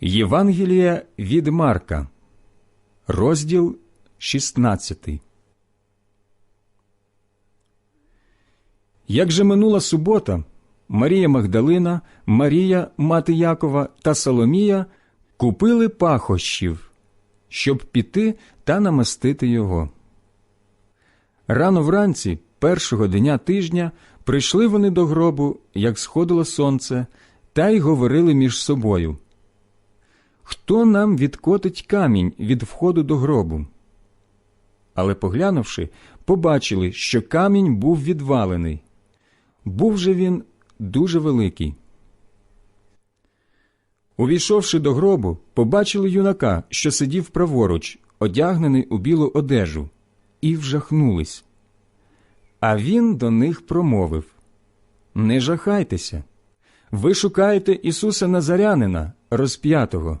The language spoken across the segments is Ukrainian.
Євангелія від Марка, розділ 16. Як же минула субота, Марія Магдалина, Марія, мати Якова та Соломія купили пахощів, щоб піти та намастити його. Рано вранці, першого дня тижня, прийшли вони до гробу, як сходило сонце, та й говорили між собою. Хто нам відкотить камінь від входу до гробу? Але, поглянувши, побачили, що камінь був відвалений. Був же він дуже великий. Увійшовши до гробу, побачили юнака, що сидів праворуч, одягнений у білу одежу, і вжахнулись. А він до них промовив Не жахайтеся. Ви шукаєте Ісуса Назарянина, розп'ятого.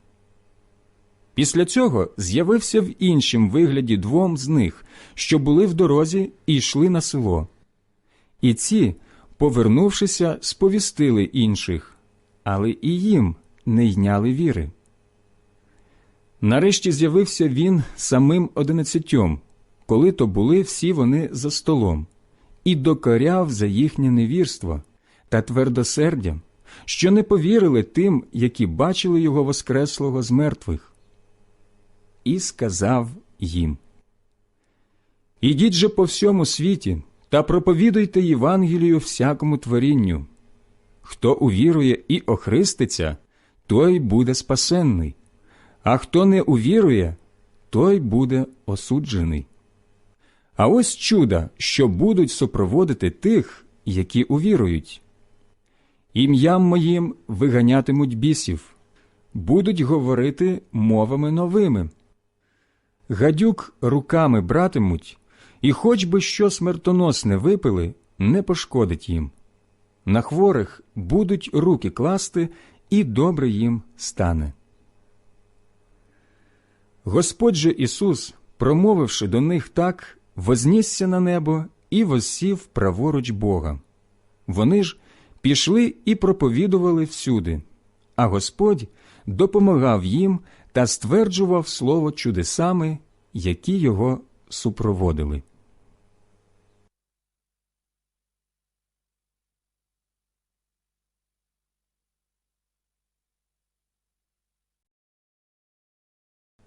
Після цього з'явився в іншім вигляді двом з них, що були в дорозі і йшли на село. І ці, повернувшися, сповістили інших, але і їм не йняли віри. Нарешті з'явився він самим одинадцятьом, коли то були всі вони за столом, і докоряв за їхнє невірство та твердосердя, що не повірили тим, які бачили його воскреслого з мертвих і сказав їм Ідіть же по всьому світі та проповідуйте Євангелію всякому творінню. Хто увірує і охриститься, той буде спасенний, а хто не увірує, той буде осуджений. А ось чуда, що будуть супроводити тих, які увірують. Ім'ям моїм виганятимуть бісів, будуть говорити мовами новими гадюк руками братимуть, і хоч би що смертоносне випили, не пошкодить їм. На хворих будуть руки класти, і добре їм стане. Господь же Ісус, промовивши до них так, вознісся на небо і воссів праворуч Бога. Вони ж пішли і проповідували всюди, а Господь допомагав їм та стверджував слово чудесами, які його супроводили.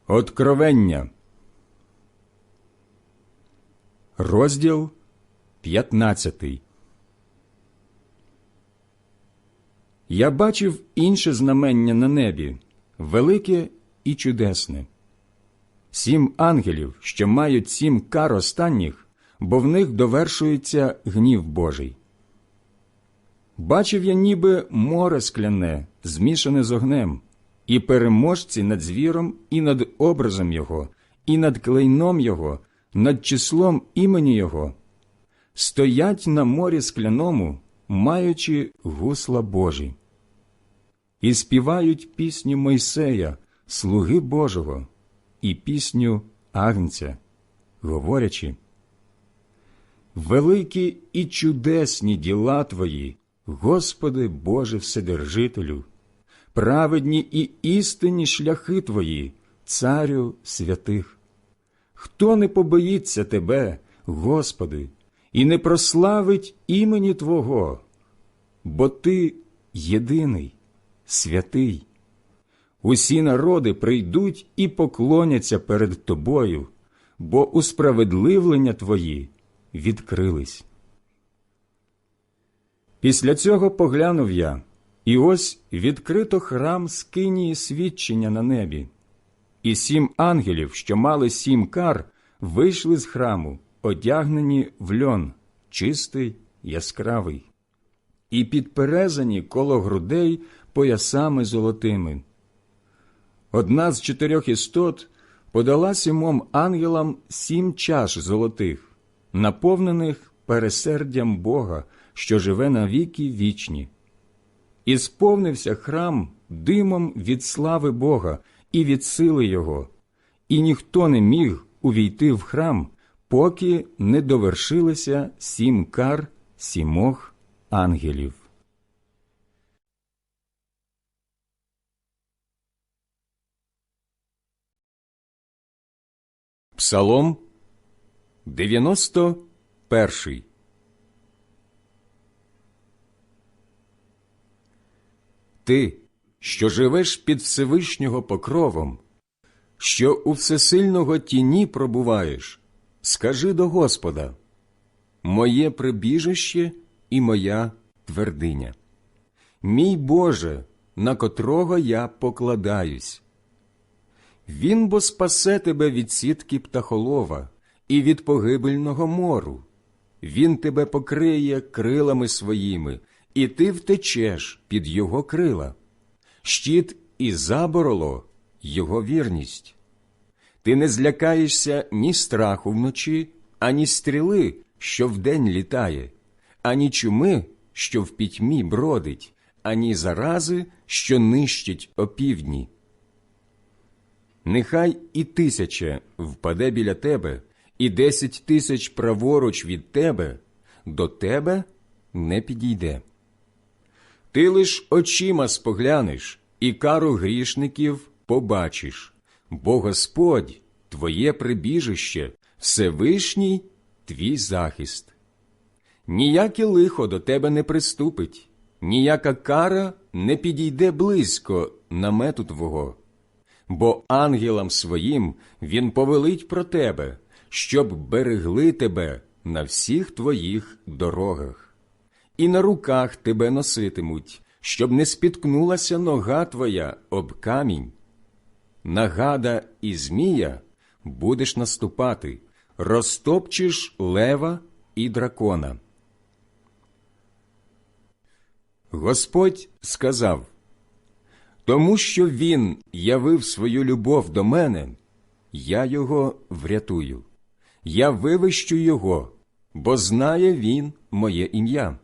Откровення. Розділ 15 Я бачив інше знамення на небі, велике і чудесне. Сім ангелів, що мають сім кар останніх, бо в них довершується гнів Божий. Бачив я ніби море скляне, змішане з огнем, і переможці над звіром, і над образом його, і над клейном його, над числом імені Його, стоять на морі скляному, маючи гусла Божі, і співають пісню Мойсея, слуги Божого, і пісню Агнця, говорячи, Великі і чудесні діла Твої, Господи Боже Вседержителю, праведні і істинні шляхи Твої, Царю святих. Хто не побоїться Тебе, Господи, і не прославить імені Твого, бо Ти єдиний, святий. Усі народи прийдуть і поклоняться перед Тобою, бо усправедливлення твої відкрились. Після цього поглянув я, і ось відкрито храм скинії свідчення на небі. І сім ангелів, що мали сім кар, вийшли з храму, одягнені в льон, чистий, яскравий, і підперезані коло грудей поясами золотими. Одна з чотирьох істот подала сімом ангелам сім чаш золотих, наповнених пересердям Бога, що живе на віки вічні. І сповнився храм димом від слави Бога і від сили Його, і ніхто не міг увійти в храм, поки не довершилися сім кар сімох ангелів. Псалом 91 Ти, що живеш під Всевишнього покровом, що у всесильного тіні пробуваєш, скажи до Господа Моє прибіжище і моя твердиня. Мій Боже, на котрого я покладаюсь. Він бо спасе тебе від сітки птахолова і від погибельного мору. Він тебе покриє крилами своїми, і ти втечеш під його крила. Щит і забороло його вірність. Ти не злякаєшся ні страху вночі, ані стріли, що вдень літає, ані чуми, що в пітьмі бродить, ані зарази, що нищить опівдні. Нехай і тисяча впаде біля тебе, і десять тисяч праворуч від тебе, до тебе не підійде. Ти лиш очима споглянеш, і кару грішників побачиш, бо Господь твоє прибіжище, Всевишній твій захист. Ніяке лихо до тебе не приступить, ніяка кара не підійде близько намету твого бо ангелам своїм він повелить про тебе, щоб берегли тебе на всіх твоїх дорогах, і на руках тебе носитимуть, щоб не спіткнулася нога твоя об камінь. На гада і змія будеш наступати, розтопчеш лева і дракона. Господь сказав тому що він явив свою любов до мене, я його врятую, я вивищу його, бо знає він моє ім'я.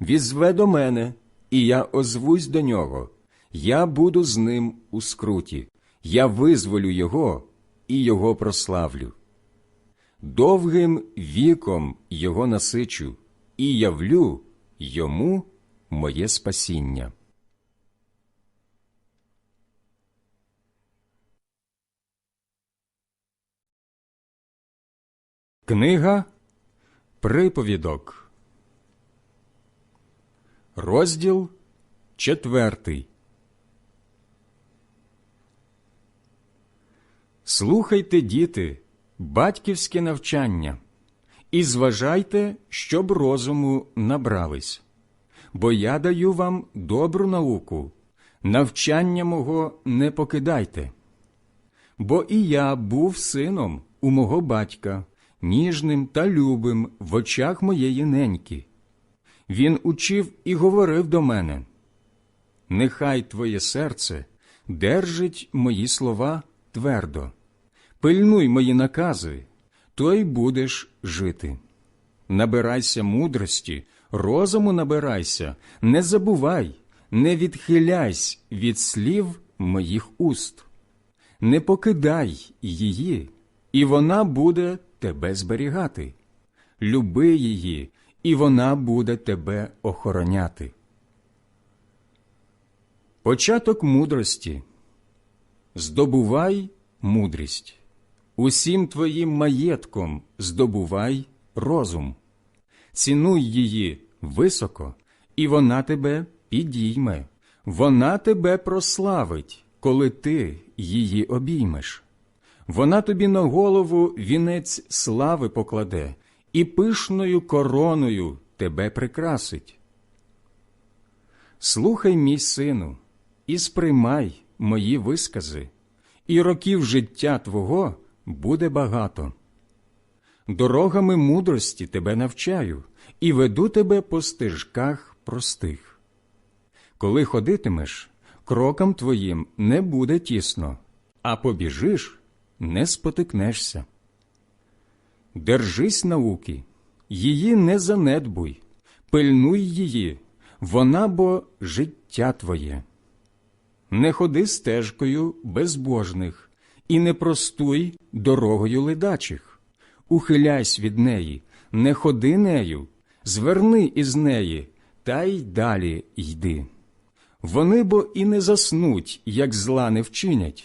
Візве до мене, і я озвусь до нього, я буду з ним у скруті, я визволю його і його прославлю. Довгим віком його насичу і явлю йому моє спасіння. Книга Приповідок, розділ четвертий. Слухайте, діти, батьківське навчання, і зважайте, щоб розуму набрались, бо я даю вам добру науку, навчання мого не покидайте. Бо і я був сином у мого батька ніжним та любим в очах моєї неньки. Він учив і говорив до мене Нехай твоє серце держить мої слова твердо, пильнуй мої накази, то й будеш жити. Набирайся мудрості, розуму набирайся, не забувай, не відхиляйся від слів моїх уст, не покидай її, і вона буде тебе зберігати. Люби її, і вона буде тебе охороняти. Початок мудрості. Здобувай мудрість. Усім твоїм маєтком здобувай розум. Цінуй її високо, і вона тебе підійме, вона тебе прославить, коли ти її обіймеш Вона тобі на голову вінець слави покладе і пишною короною тебе прикрасить. Слухай, мій сину, і сприймай мої вискази, і років життя твого буде багато. Дорогами мудрості тебе навчаю і веду тебе по стежках простих. Коли ходитимеш, кроком твоїм не буде тісно, а побіжиш, не спотикнешся. Держись науки, її не занедбуй, пильнуй її, вона бо життя твоє. Не ходи стежкою безбожних і не простуй дорогою ледачих. Ухиляйсь від неї, не ходи нею, зверни із неї, та й далі йди. Вони бо і не заснуть, як зла не вчинять,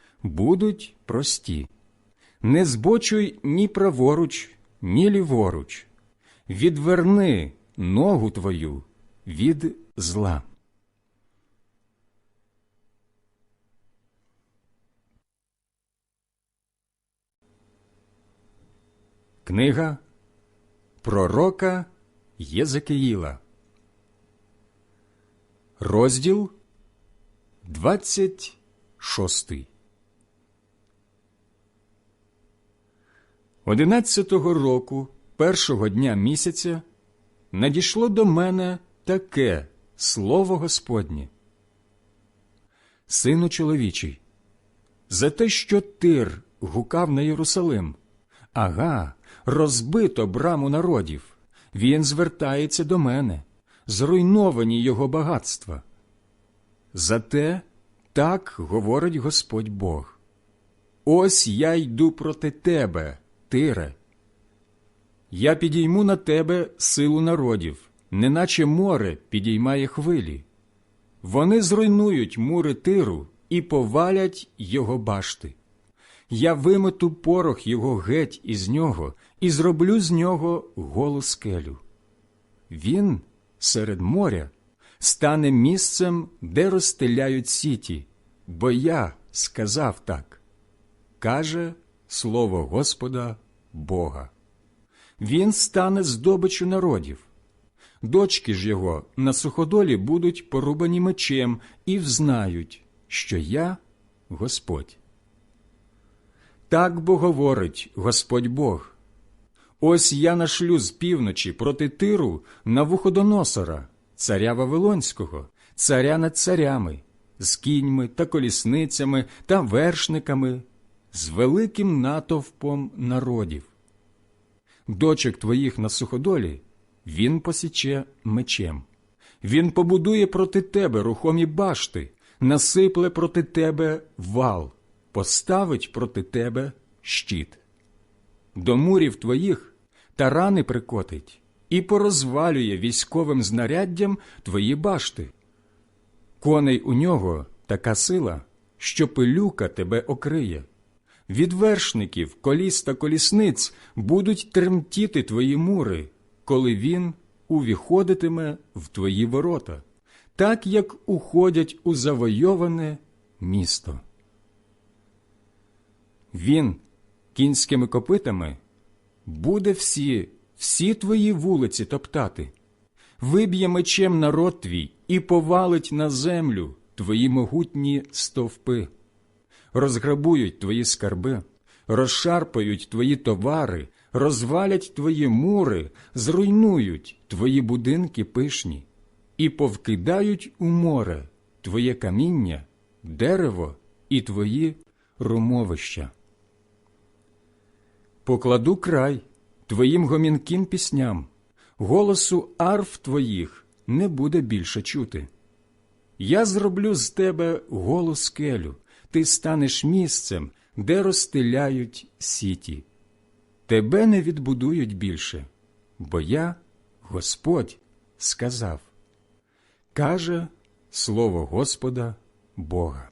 будуть прості. Не збочуй ні праворуч, ні ліворуч. Відверни ногу твою від зла. Книга Пророка Єзекиїла Розділ 26 Одинадцятого року першого дня місяця надійшло до мене таке слово Господнє. Сину чоловічий, за те, що тир гукав на Єрусалим, ага, розбито браму народів, він звертається до мене, зруйновані його багатства. Зате так говорить Господь Бог. Ось я йду проти тебе, Тире. Я підійму на тебе силу народів, неначе море підіймає хвилі. Вони зруйнують мури тиру і повалять його башти. Я вимету порох його геть із нього і зроблю з нього голу скелю. Він серед моря стане місцем, де розстеляють сіті, бо я сказав так, каже слово Господа Бога. Він стане здобичу народів. Дочки ж його на суходолі будуть порубані мечем і взнають, що я Господь. Так бо говорить Господь Бог. Ось я нашлю з півночі проти тиру на вуходоносора, царя Вавилонського, царя над царями, з кіньми та колісницями та вершниками, з великим натовпом народів. Дочок твоїх на суходолі він посіче мечем. Він побудує проти тебе рухомі башти, насипле проти тебе вал, поставить проти тебе щит. До мурів твоїх тарани прикотить і порозвалює військовим знаряддям твої башти. Коней у нього така сила, що пилюка тебе окриє. Від вершників, коліс та колісниць будуть тремтіти твої мури, коли він увіходитиме в твої ворота, так як уходять у завойоване місто. Він кінськими копитами буде всі, всі твої вулиці топтати, виб'є мечем народ твій і повалить на землю твої могутні стовпи, розграбують твої скарби, розшарпають твої товари, розвалять твої мури, зруйнують твої будинки пишні і повкидають у море твоє каміння, дерево і твої румовища. Покладу край твоїм гомінким пісням, голосу арф твоїх не буде більше чути. Я зроблю з тебе голу скелю, ти станеш місцем, де розстеляють сіті. Тебе не відбудують більше, бо я, Господь, сказав. Каже слово Господа Бога.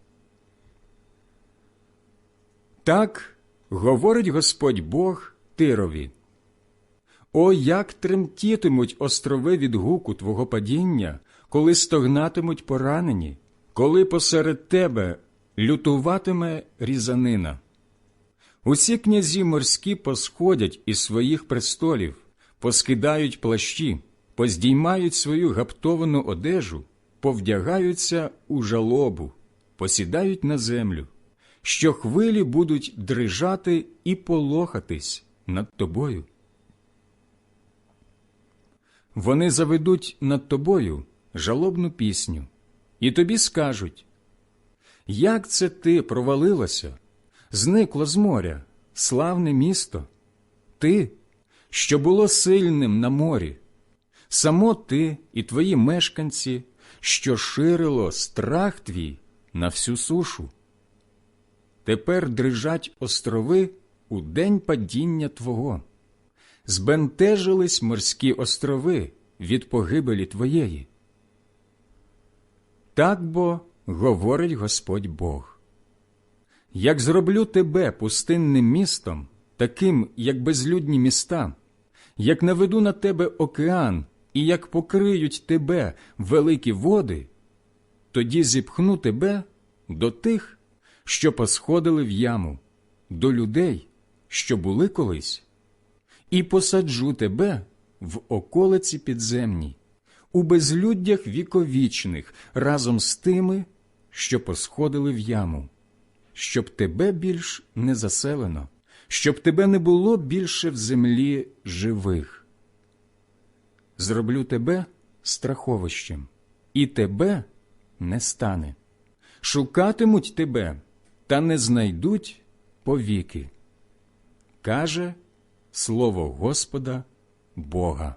Так говорить Господь Бог Тирові. О, як тремтітимуть острови від гуку твого падіння, коли стогнатимуть поранені, коли посеред тебе лютуватиме різанина. Усі князі морські посходять із своїх престолів, поскидають плащі, поздіймають свою гаптовану одежу, повдягаються у жалобу, посідають на землю, що хвилі будуть дрижати і полохатись над тобою. Вони заведуть над тобою жалобну пісню, і тобі скажуть Як це ти провалилося, зникло з моря, славне місто, ти, що було сильним на морі, само ти і твої мешканці, що ширило страх твій на всю сушу. Тепер дрижать острови у день падіння Твого. Збентежились морські острови від погибелі Твоєї. Так бо говорить Господь Бог. Як зроблю тебе пустинним містом, таким, як безлюдні міста, як наведу на тебе океан і як покриють тебе великі води, тоді зіпхну тебе до тих, що посходили в яму, до людей, що були колись, і посаджу тебе в околиці підземній, у безлюддях віковічних разом з тими, що посходили в яму, щоб тебе більш не заселено, щоб тебе не було більше в землі живих. Зроблю тебе страховищем, і тебе не стане. Шукатимуть тебе, та не знайдуть повіки. Каже слово Господа Бога.